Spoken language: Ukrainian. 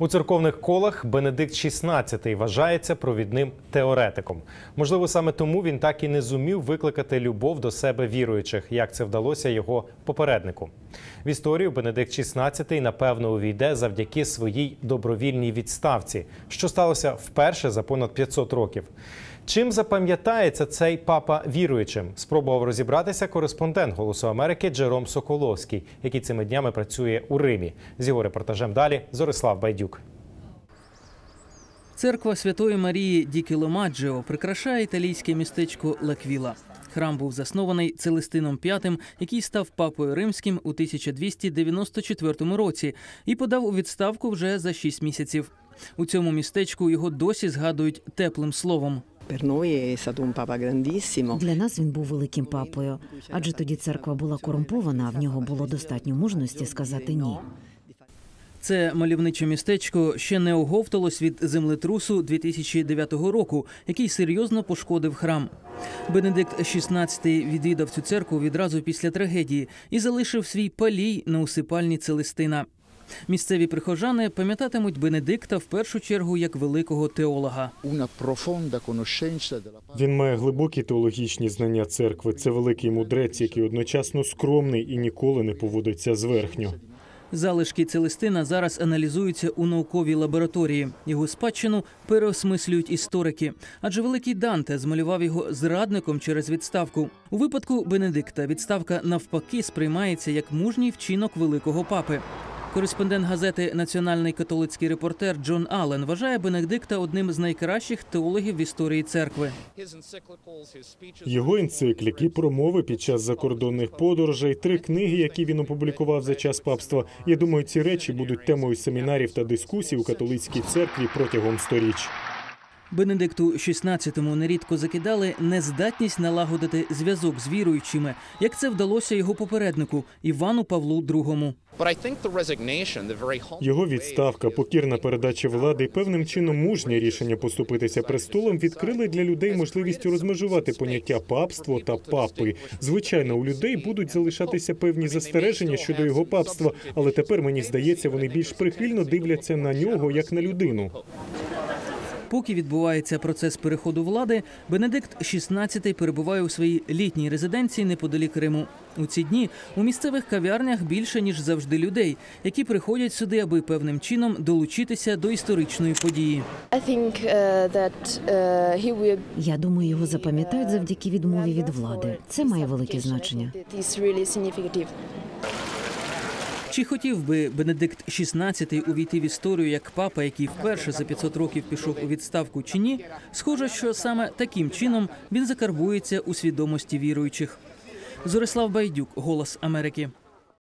У церковних колах Бенедикт XVI вважається провідним теоретиком. Можливо, саме тому він так і не зумів викликати любов до себе віруючих, як це вдалося його попереднику. В історію Бенедикт XVI, напевно увійде завдяки своїй добровільній відставці, що сталося вперше за понад 500 років. Чим запам'ятається цей папа віруючим? Спробував розібратися кореспондент Голосу Америки Джером Соколовський, який цими днями працює у Римі. З його репортажем далі Зорислав Байдюк. Церква Святої Марії Ді Кіломаджіо прикрашає італійське містечко Лаквіла. Храм був заснований Целестином V, який став папою римським у 1294 році і подав у відставку вже за шість місяців. У цьому містечку його досі згадують теплим словом. Для нас він був великим папою, адже тоді церква була корумпована, а в нього було достатньо мужності сказати ні. Це мальовниче містечко ще не оговталось від землетрусу 2009 року, який серйозно пошкодив храм. Бенедикт XVI відвідав цю церкву відразу після трагедії і залишив свій палій на усипальні Целестина. Місцеві прихожани пам'ятатимуть Бенедикта в першу чергу як великого теолога. Він має глибокі теологічні знання церкви. Це великий мудрець, який одночасно скромний і ніколи не поводиться зверхньо. Залишки Целестина зараз аналізуються у науковій лабораторії. Його спадщину переосмислюють історики. Адже великий Данте змалював його зрадником через відставку. У випадку Бенедикта відставка навпаки сприймається як мужній вчинок великого папи. Кореспондент газети Національний католицький репортер Джон Аллен вважає Бенедикта одним з найкращих теологів в історії церкви. Його енцикліки, промови під час закордонних подорожей, три книги, які він опублікував за час папства. Я думаю, ці речі будуть темою семінарів та дискусій у католицькій церкві протягом сторіч. Бенедикту XVI нерідко закидали нездатність налагодити зв'язок з віруючими, як це вдалося його попереднику Івану Павлу II. Його відставка, покірна передача влади і певним чином мужнє рішення поступитися престолом відкрили для людей можливість розмежувати поняття папство та папи. Звичайно, у людей будуть залишатися певні застереження щодо його папства, але тепер мені здається, вони більш прихильно дивляться на нього як на людину. Поки відбувається процес переходу влади, Бенедикт XVI перебуває у своїй літній резиденції неподалік Риму. У ці дні у місцевих кав'ярнях більше ніж завжди людей, які приходять сюди, аби певним чином долучитися до історичної події. Uh, uh, Я думаю, його запам'ятають завдяки відмові від влади. Це має велике значення. Чи хотів би Бенедикт XVI увійти в історію як папа, який вперше за 500 років пішов у відставку, чи ні? Схоже, що саме таким чином він закарбується у свідомості віруючих. Зорислав Байдюк, Голос Америки.